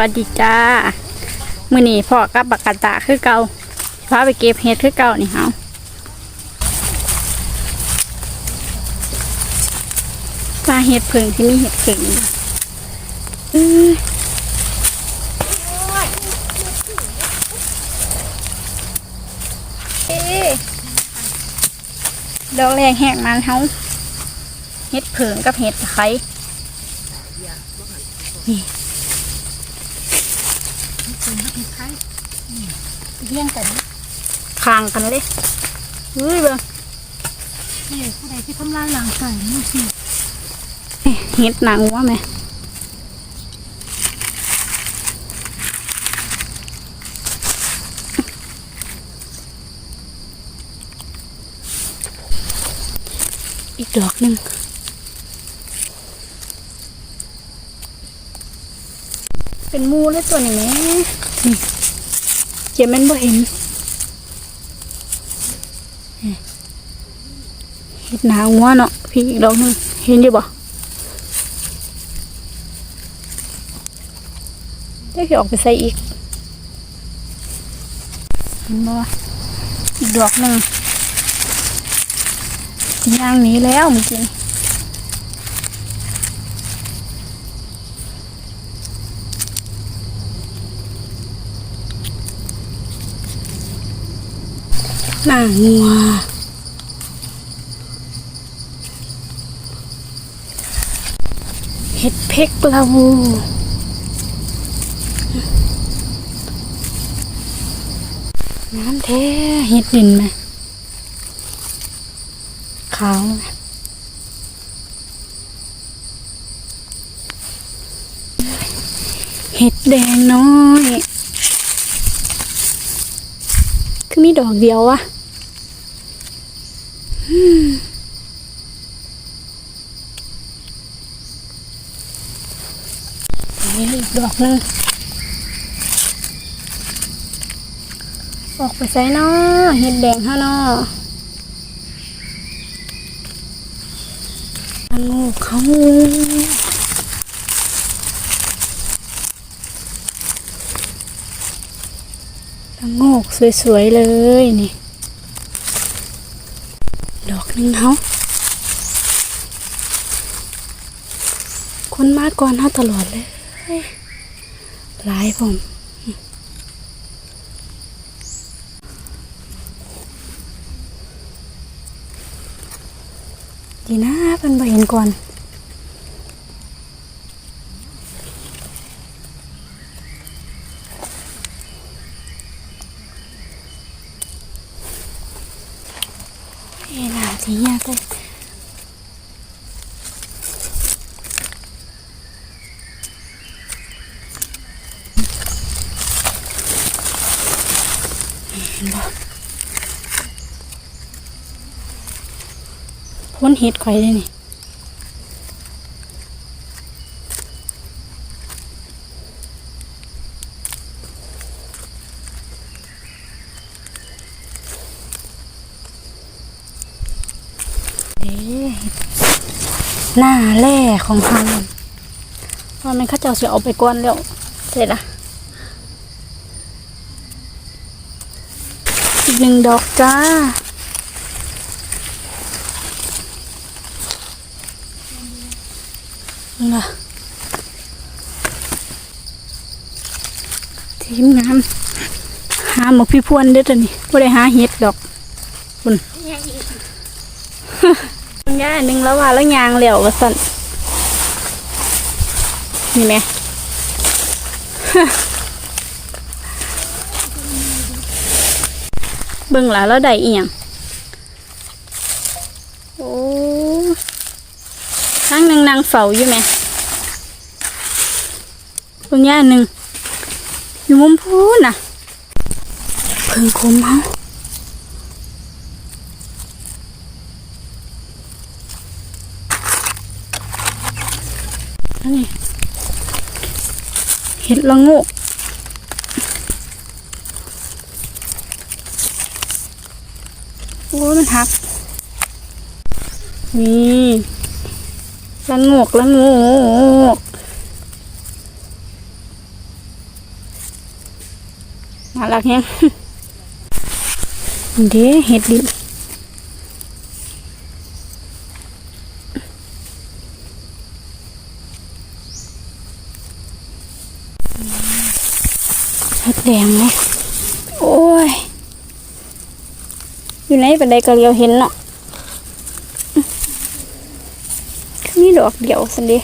วัสดีจ้ามื้อนี้พ่อกับบักกะตาคือเก่าพาไปเก็บเห็ดคือเก่านี่เฮาปลาเห็ดผึ่งที่มีเห็ดผึ่งอือเอ๊ะดอกแรกแหกมันเฮาเห็ดผึ่งกับเห็ดตะไคร้ เลี้ยงกันคางกันเลยเฮ้ยเบิ่งนี่ผู้ใดที่ทำลายร่างกายนี่สิเห็ดหนังวัวไหมอีกดอกหนึ่งเป็นหมูเลยตัวนี้แหม่นี่ เจ็บมันบ่เห็นเห็ดหนางัวเนาะพี่อีกดอกหนึงเห็นอยู่บ่ได้พี่ออกไปใส่อีกเห็นบ่อีกดอกหนึ่งย่างหนี้แล้วเมื่อกี้ หน้างัวเห็ดเพกเราน้ำแท้เห็ดดินไหมขาวเห็ดแดงน้อย คือมีดอกเดียววะ นี่อีกดอกหนึงออกไปใส่นอเห็ดแดงฮะนออันงูเขาละโงกสวยๆเลยนี่ นึ่งเฮาคนมาก่อนเฮาตลอดเลยหลายผมดีนะเพิ่นบ่เห็นก่อน เวลาที่ยากเลยพ้นเห็ดไข่อยเลยนี่ เด้ หน้าแร่ของเขาว่ามันเข้าเจ้าสิเอาไปก้อนแล้วเสร็จละอีกหนึ่งดอกจ้าล่ะทีมงานหาหมกพี่พวนเด้อตัวนี้บ่ได้หาเห็ดดอกคุณ ย่าหนึ่งแล้วว่าแล้วยางเหลวว่าสั่นนี่ไหมเบิ่งหลาแล้วได้อียงโอ้ข้างหนึ่งนางเฝ้าอยู่ไหมคุณย่าหนึ่งอยู่มุมพูนน่ะเพิ่งคมเฮา นนี้เห็ดละงกโอ้มันหัก นี่ละงกละงกน่ารักแฮงเด้เห็ดดินเห็ดแด งไหมโอ้ย อยู่ไหนเป็นใดก็เลียวเห็นเนาะมีดอกเดียวสันเดี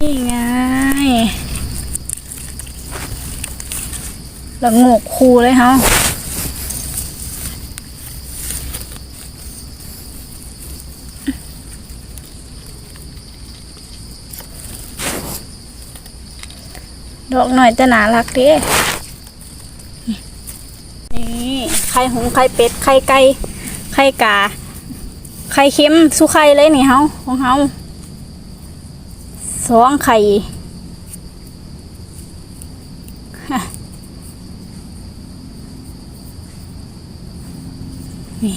นี่ไงละโงกคูเลยเฮา ดอกหน่อยจะน่ารักเด้นี่ไข่หงไข่เป็ดไข่ไก่ไข่กาไข่เค็มสู้ไข่เลยนี่เฮาของเฮาสองไข่นี่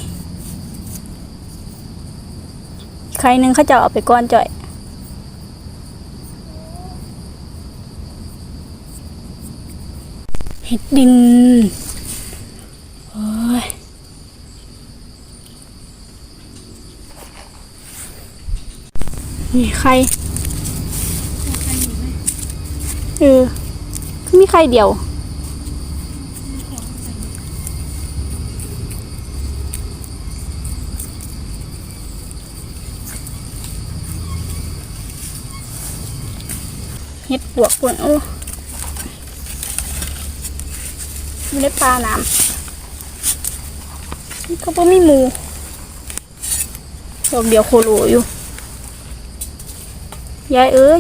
ไข่หนึ่งเขาจะเอาไปก้อนจ่อย เห็ดดิน โอ้ย นี่ไข่เออคือมีไข่เดียว เห็ดปวกปวนโอ้ ไม่ได้ปลาน้ำนี่ก็บ่มีหมูดอกเดียวโคโลอยู่ ยายเอ้ย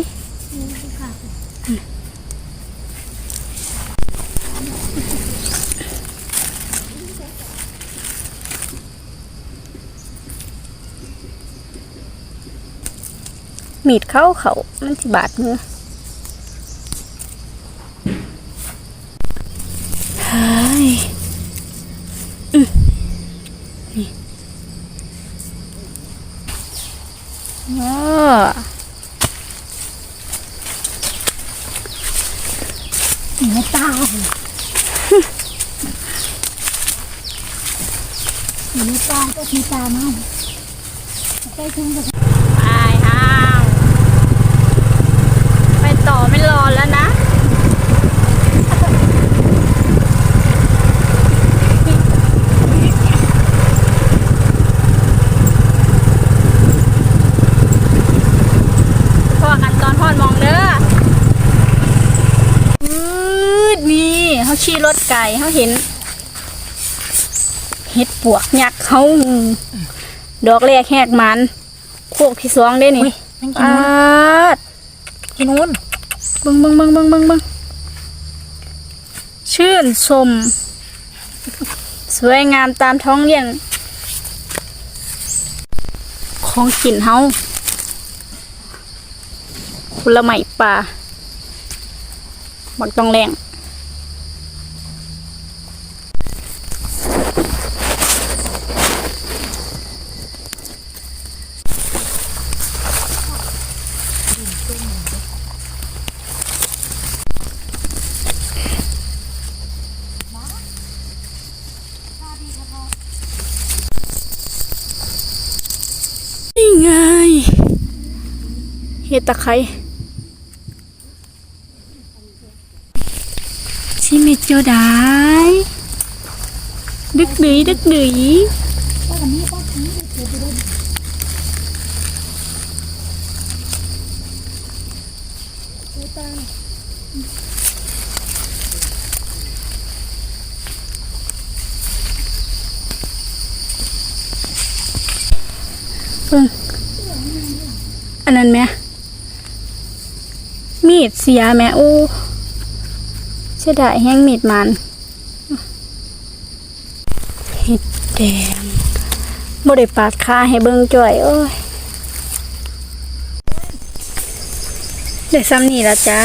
มีดเข้าเขามันสิบาดมือเฮ้ยอืมนี่อ้อ ไม่ตาไม่ตาก็มีตามั้งไปทุ่งกับไปห้าวไปต่อไม่รอแล้วนะ พอกันตอนพอดมองเด้ออืดนี่เขาขี่รถไก่ เขาเห็นเห็ดปวกยักษ์เขาดอกแรกแหกมันโคกที่สองได้นี่นั่งกินอานู้นดกินนู้นเบึงเบึงเบึงเบึงเบึงเบึงชื่นชม สวยงามตามท้องเรียนของกินเฮาผลไม้ป่าบักต้องแรงนี่ไง เห็ดตะไคร้ชิเมจโจไดายดึกดืยดึกดืยเพิ่งอันนั้นไหม มีดเสียแม่โอ้เสียดายแห้งมีดมันเห็ดแดงบ่ได้ปาดคาให้เบิ่งจ่อยโอ้ยได้ซ้ำนี่ละจ้า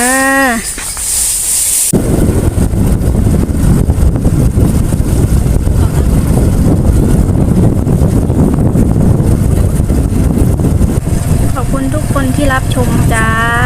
ขอบคุณทุกคนที่รับชมจ้า